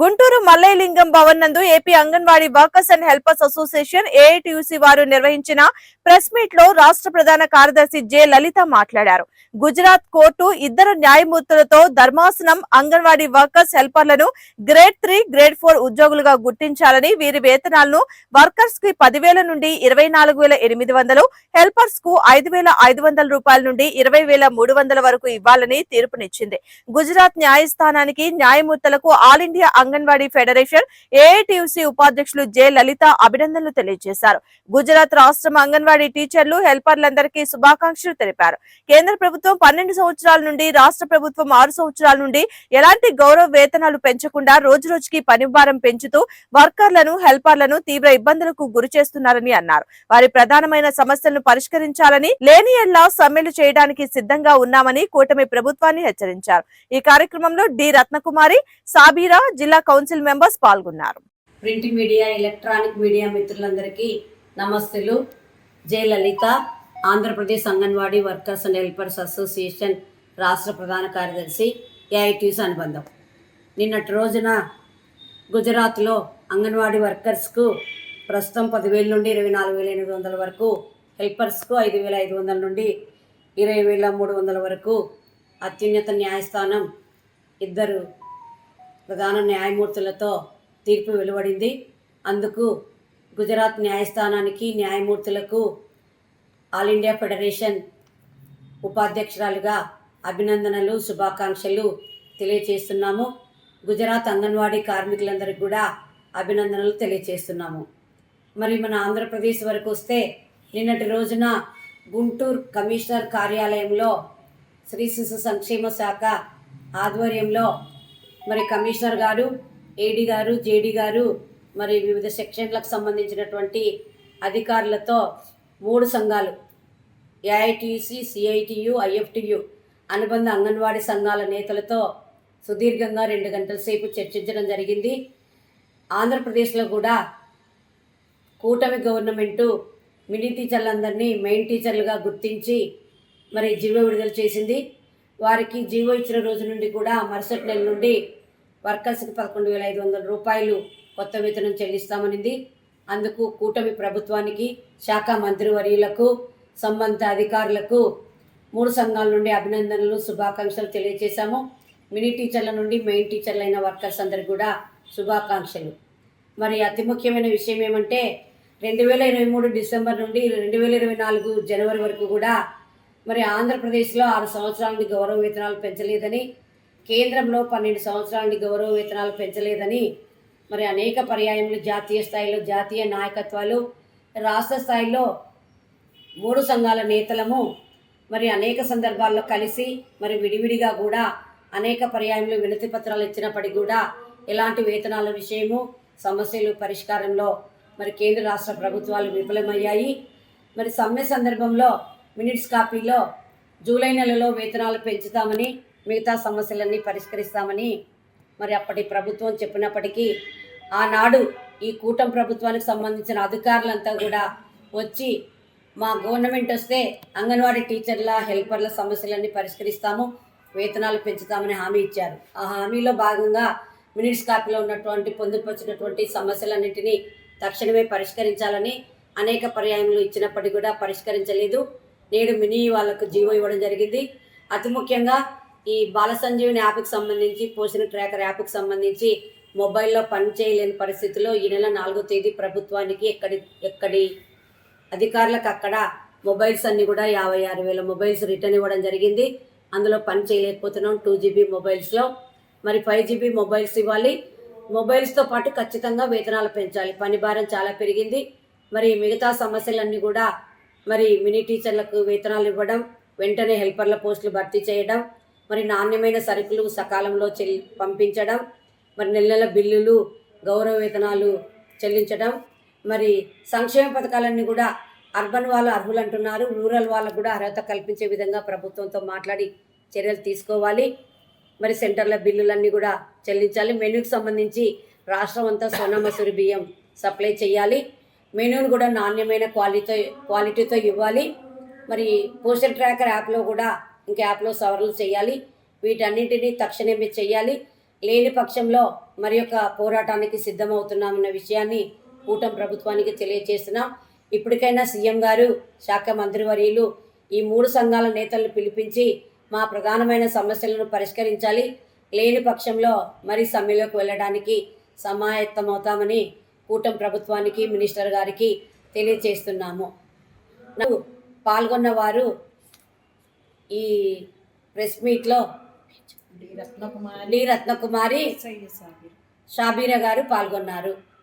గుంటూరు మల్లయ్యలింగం భవన్ నందు AP Anganwadi workers and helpers association AITUC వారు నిర్వహించిన ప్రెస్ మీట్లో రాష్ట్ర ప్రధాన కార్యదర్శి జె లలిత మాట్లాడారు. గుజరాత్ కోర్టు ఇద్దరు న్యాయమూర్తులతో ధర్మాసనం అంగన్వాడీ వర్కర్స్ హెల్పర్లను గ్రేడ్ త్రీ గ్రేడ్ ఫోర్ ఉద్యోగులుగా గుర్తించాలని వీరి వేతనాలను వర్కర్స్కి పదివేల నుండి ఇరవై నాలుగు వేల ఎనిమిది వందలు హెల్పర్స్కు ఐదు వేల ఐదు వందల రూపాయల నుండి ఇరవై వేల మూడు వందల వరకు ఇవ్వాలని తీర్పునిచ్చింది. గుజరాత్ న్యాయస్థానానికి న్యాయమూర్తులకు all India Anganwadi federation AITUC ఉపాధ్యక్షులు జె లలిత అభినందనలు తెలియజేశారు. గుజరాత్ రాష్ట్రం అంగన్వాడీ టీచర్లు హెల్పర్లందరికీ శుభాకాంక్షలు తెలిపారు. కేంద్ర ప్రభుత్వం పన్నెండు సంవత్సరాల నుండి రాష్ట్ర ప్రభుత్వం ఆరు సంవత్సరాల నుండి ఎలాంటి గౌరవ వేతనాలు పెంచకుండా రోజు రోజుకి పని భారం పెంచుతూ వర్కర్లను హెల్పర్లను తీవ్ర ఇబ్బందులకు గురి చేస్తున్నారని అన్నారు. వారి ప్రధానమైన సమస్యలను పరిష్కరించాలని లేని ఎడ్ల సమ్మెలు చేయడానికి సిద్ధంగా ఉన్నామని కూటమి ప్రభుత్వాన్ని హెచ్చరించారు. ఈ కార్యక్రమంలో డి రత్నకుమారి సాబీరా జిల్లా కౌన్సిల్ మెంబర్స్ పాల్గొన్నారు. ప్రింట్ మీడియా ఎలక్ట్రానిక్ మీడియా మిత్రులందరికీ నమస్తులు Jayalalitha Andhra Pradesh Anganwadi workers and helpers association రాష్ట్ర ప్రధాన కార్యదర్శి ఏఐటీస్ అనుబంధం. నిన్నటి రోజున గుజరాత్లో అంగన్వాడీ వర్కర్స్కు ప్రస్తుతం పదివేల నుండి ఇరవై నాలుగు వేల ఎనిమిది వందల వరకు హెల్పర్స్కు ఐదు వేల ఐదు వందల నుండి ఇరవై వేల మూడు వందల వరకు అత్యున్నత న్యాయస్థానం ఇద్దరు ప్రధాన న్యాయమూర్తులతో తీర్పు వెలువడింది. అందుకు గుజరాత్ న్యాయస్థానానికి న్యాయమూర్తులకు ఆల్ ఇండియా ఫెడరేషన్ ఉపాధ్యక్షురాలుగా అభినందనలు శుభాకాంక్షలు తెలియచేస్తున్నాము. గుజరాత్ అంగన్వాడీ కార్మికులందరికీ కూడా అభినందనలు తెలియచేస్తున్నాము. మరి మన ఆంధ్రప్రదేశ్ వరకు వస్తే నిన్నటి రోజున గుంటూరు కమిషనర్ కార్యాలయంలో శ్రీ శిశు సంక్షేమ శాఖ ఆధ్వర్యంలో మరి కమిషనర్ గారు ఏడీ గారు జేడీ గారు మరి వివిధ సెక్షన్లకు సంబంధించినటువంటి అధికారులతో మూడు సంఘాలు ఏఐటిసి సిఐటియు ఐఎఫ్టియు అనుబంధ అంగన్వాడీ సంఘాల నేతలతో సుదీర్ఘంగా రెండు గంటల సేపు చర్చించడం జరిగింది. ఆంధ్రప్రదేశ్లో కూడా కూటమి గవర్నమెంటు మినీ టీచర్లందరినీ మెయిన్ టీచర్లుగా గుర్తించి మరి జీవో విడుదల చేసింది. వారికి జీవో ఇచ్చిన రోజు నుండి కూడా మరుసటి నెల నుండి వర్కర్స్కి పదకొండు వేల ఐదు వందల రూపాయలు కొత్త వేతనం చెల్లిస్తామనింది. అందుకు కూటమి ప్రభుత్వానికి శాఖ మంత్రివర్యులకు సంబంధ అధికారులకు మూడు సంఘాల నుండి అభినందనలు శుభాకాంక్షలు తెలియజేశాము. మినీ టీచర్ల నుండి మెయిన్ టీచర్లైన వర్కర్స్ అందరికి కూడా శుభాకాంక్షలు. మరి అతి ముఖ్యమైన విషయం ఏమంటే రెండు వేల ఇరవై మూడు డిసెంబర్ నుండి రెండు వేల ఇరవై నాలుగు జనవరి వరకు కూడా మరి ఆంధ్రప్రదేశ్లో ఆరు సంవత్సరాల నుండి గౌరవ వేతనాలు పెంచలేదని కేంద్రంలో పన్నెండు సంవత్సరాల నుండి గౌరవ వేతనాలు పెంచలేదని మరి అనేక పర్యాయములు జాతీయ స్థాయిలో జాతీయ నాయకత్వాలు రాష్ట్ర స్థాయిలో మూడు సంఘాల నేతలము మరి అనేక సందర్భాల్లో కలిసి మరి విడివిడిగా కూడా అనేక పర్యాయంలో వినతి పత్రాలు ఇచ్చినప్పటికీ కూడా ఎలాంటి వేతనాల విషయము సమస్యలు పరిష్కారంలో మరి కేంద్ర రాష్ట్ర ప్రభుత్వాలు విఫలమయ్యాయి. మరి సమ్మె సందర్భంలో మినిట్స్ కాపీలో జూలై నెలలో వేతనాలు పెంచుతామని మిగతా సమస్యలన్నీ పరిష్కరిస్తామని మరి అప్పటి ప్రభుత్వం చెప్పినప్పటికీ ఆనాడు ఈ కూటమి ప్రభుత్వానికి సంబంధించిన అధికారులంతా కూడా వచ్చి మా గవర్నమెంట్ వస్తే అంగన్వాడీ టీచర్ల హెల్పర్ల సమస్యలన్నీ పరిష్కరిస్తాము వేతనాలు పెంచుతామని హామీ ఇచ్చారు. ఆ హామీలో భాగంగా మినిట్స్ కాపీలో ఉన్నటువంటి పొందుపరిచినటువంటి సమస్యలన్నింటినీ తక్షణమే పరిష్కరించాలని అనేక పర్యాయములు ఇచ్చినప్పటికీ కూడా పరిష్కరించలేదు. నేడు మినీ వాళ్ళకు జీవో ఇవ్వడం జరిగింది. అతి ముఖ్యంగా ఈ బాల సంజీవిని యాప్కి సంబంధించి పోషణ ట్రాకర్ యాప్కి సంబంధించి మొబైల్లో పని చేయలేని పరిస్థితిలో ఈ నెల నాలుగో తేదీ ప్రభుత్వానికి ఎక్కడి ఎక్కడి అధికారులకు అక్కడ మొబైల్స్ అన్నీ కూడా యాభై ఆరు వేల మొబైల్స్ రిటర్న్ ఇవ్వడం జరిగింది. అందులో పని చేయలేకపోతున్నాం టూ జీబీ మొబైల్స్లో మరి ఫైవ్ జీబీ మొబైల్స్ ఇవ్వాలి. మొబైల్స్తో పాటు ఖచ్చితంగా వేతనాలు పెంచాలి. పని భారం చాలా పెరిగింది. మరి మిగతా సమస్యలన్నీ కూడా మరి మినీ టీచర్లకు వేతనాలు ఇవ్వడం వెంటనే హెల్పర్ల పోస్టులు భర్తీ చేయడం మరి నాణ్యమైన సరుకులు సకాలంలో చెల్లి పంపించడం మరి నెల నెల బిల్లులు గౌరవ వేతనాలు చెల్లించడం మరి సంక్షేమ పథకాలన్నీ కూడా అర్బన్ వాళ్ళు అర్హులు అంటున్నారు రూరల్ వాళ్ళకు కూడా అర్హత కల్పించే విధంగా ప్రభుత్వంతో మాట్లాడి చర్యలు తీసుకోవాలి. మరి సెంటర్ల బిల్లులన్నీ కూడా చెల్లించాలి. మెనూకి సంబంధించి రాష్ట్రం అంతా సోనా మసూరి బియ్యం సప్లై చేయాలి. మెనూను కూడా నాణ్యమైన క్వాలిటీతో క్వాలిటీతో ఇవ్వాలి. మరి పోస్టర్ ట్రాకర్ యాప్లో కూడా ఇంక యాప్లో సవరణలు చేయాలి. వీటన్నింటినీ తక్షణమే చేయాలి. లేని పక్షంలో మరి యొక్క పోరాటానికి సిద్ధమవుతున్నామన్న విషయాన్ని కూటమి ప్రభుత్వానికి తెలియజేస్తున్నాం ఇప్పటికైనా సీఎం గారు శాఖ మంత్రివర్యులు ఈ మూడు సంఘాల నేతలను పిలిపించి మా ప్రధానమైన సమస్యలను పరిష్కరించాలి. లేని పక్షంలో మరి సమ్మెలోకి వెళ్ళడానికి సమాయత్తమవుతామని కూటమి ప్రభుత్వానికి మినిస్టర్ గారికి తెలియజేస్తున్నాము. నాకు పాల్గొన్న వారు ఈ ప్రెస్ మీట్లో డి రత్నకుమారి. షాబీరా గారు పాల్గొన్నారు.